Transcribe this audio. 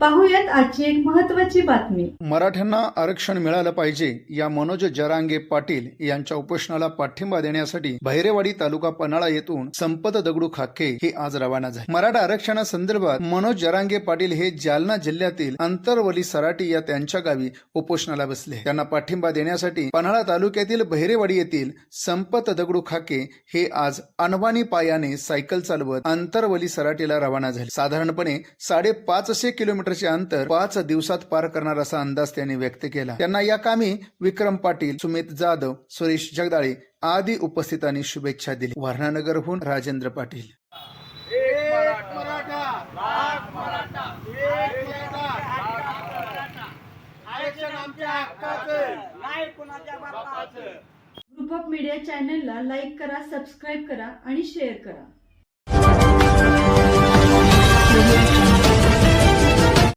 पाहूयात आजची एक महत्वाची बातमी. मराठ्यांना आरक्षण मिळालं पाहिजे या मनोज जरांगे पाटील यांच्या उपोषणाला पाठिंबा देण्यासाठी भैरेवाडी तालुका पन्हाळा येथून संपत दगडू खाके हे आज रवाना झाले. मराठा आरक्षणासंदर्भात मनोज जरांगे पाटील हे जालना जिल्ह्यातील अंतरवली सराटी या त्यांच्या गावी उपोषणाला बसले. त्यांना पाठिंबा देण्यासाठी पन्हाळा तालुक्यातील भैरेवाडी येथील संपत दगडू खाके हे आज अनवाणी पायाने सायकल चालवत अंतरवली सराटीला रवाना झाले. साधारणपणे साडेपाचशे किलोमीटरचे अंतर पाच दिवसात पार करणार असा अंदाज त्यांनी व्यक्त केला. त्यांना या कामी विक्रम पाटील सुमित जाधव सुरेश जगदाळे आदी उपस्थितांनी शुभेच्छा दिली. वारणानगरहून राजेंद्र पाटील. एक ग्रुप ऑफ मीडिया चॅनलला लाईक करा सबस्क्राईब करा आणि शेअर करा.